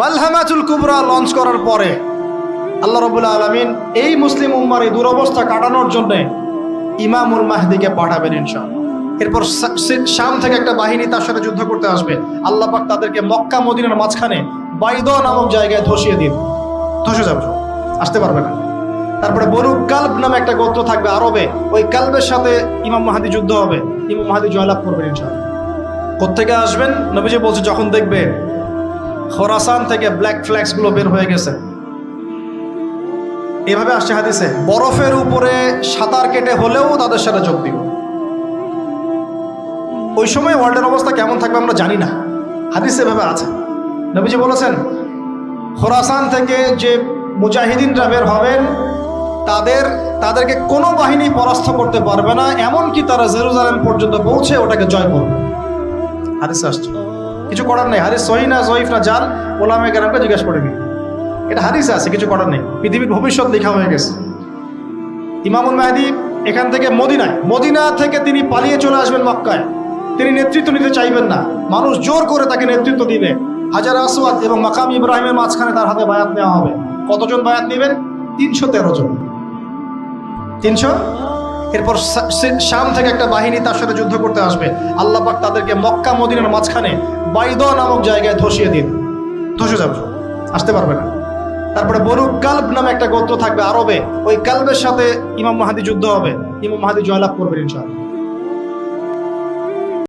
মালহামাতুল কুবরা launch করার পরে আল্লাহ রবুল্লা আলমিন এই মুসলিম উম্মার এই দুরবস্থা কাটানোর জন্য ইমামুল মাহদিকে পাঠাবেন ইনশাআল্লাহ। এরপর শাম থেকে একটা বাহিনী তার সাথে যুদ্ধ করতে আসবে। আল্লাহ পাক তাদেরকে মক্কা মদিনার মাঝখানে বাইদ নামক জায়গায় ধসিয়ে দিন ধসে যাবে আসতে পারবে না। তারপরে বনু কাল্ব নামে একটা গোত্র থাকবে আরবে। ওই কাল্বের সাথে ইমাম মাহাদি যুদ্ধ হবে। ইমাম মাহাদি জয়লাভ করবেন ইনশাআল্লাহ। কোথেকে আসবেন? নবীজি বলছে, যখন দেখবে খোরাসান থেকে ব্ল্যাক ফ্ল্যাক্সগুলো বের হয়ে গেছে। এভাবে আসছে হাদিসে, বরফের উপরে সাঁতার কেটে হলেও তাদের সাথে যোগ দিব ওই সময় ওয়ার্ল্ডের অবস্থা কেমন থাকবে আমরা জানি না। হাদিস এভাবে আছে। নবীজি বলেছেন, খোরাসান থেকে যে মুজাহিদিনরা বের হবেন, তাদের, তাদেরকে কোনো বাহিনী পরাস্ত করতে পারবে না, এমনকি তারা জেরুজালেম পর্যন্ত পৌঁছে ওটাকে জয় করবে। হাদিস আসছে। কিছু করার নেই। হাদিস সহি না জয়ীফ না জাল ওলামে গ্রামকে জিজ্ঞেস করে নি এটা হাদিস আছে, কিছু করার নেই। পৃথিবীর ভবিষ্যৎ লেখা হয়ে গেছে। ইমামুল মাহদি এখান থেকে মদিনায়, মদিনা থেকে তিনি পালিয়ে চলে আসবেন মক্কায়। তিনি নেতৃত্ব নিতে চাইবেন না। মানুষ জোর করে তাকে নেতৃত্ব দিবে। হাজার আসওয়াদ এবং মাকাম ইব্রাহিমের মাঝখানে তার হাতে বায়াত নেওয়া হবে। কতজন বায়াত নেবেন? তিনশো তেরো জন। তিনশো? এরপর শাম থেকে একটা বাহিনী তার সাথে যুদ্ধ করতে আসবে। আল্লাহ পাক তাদেরকে মক্কা, মদিনার মাঝখানে বাইদ নামক জায়গায় ধসিয়ে দিন। ধসে যাবে আসতে পারবে না। তারপরে বরু কাল্ব নামে একটা গোত্র থাকবে আরবে। ওই কাল্বের সাথে ইমাম মাহাদি যুদ্ধ হবে। ইমাম মাহাদি জয়লাভ করবেন ইনশাআল্লাহ।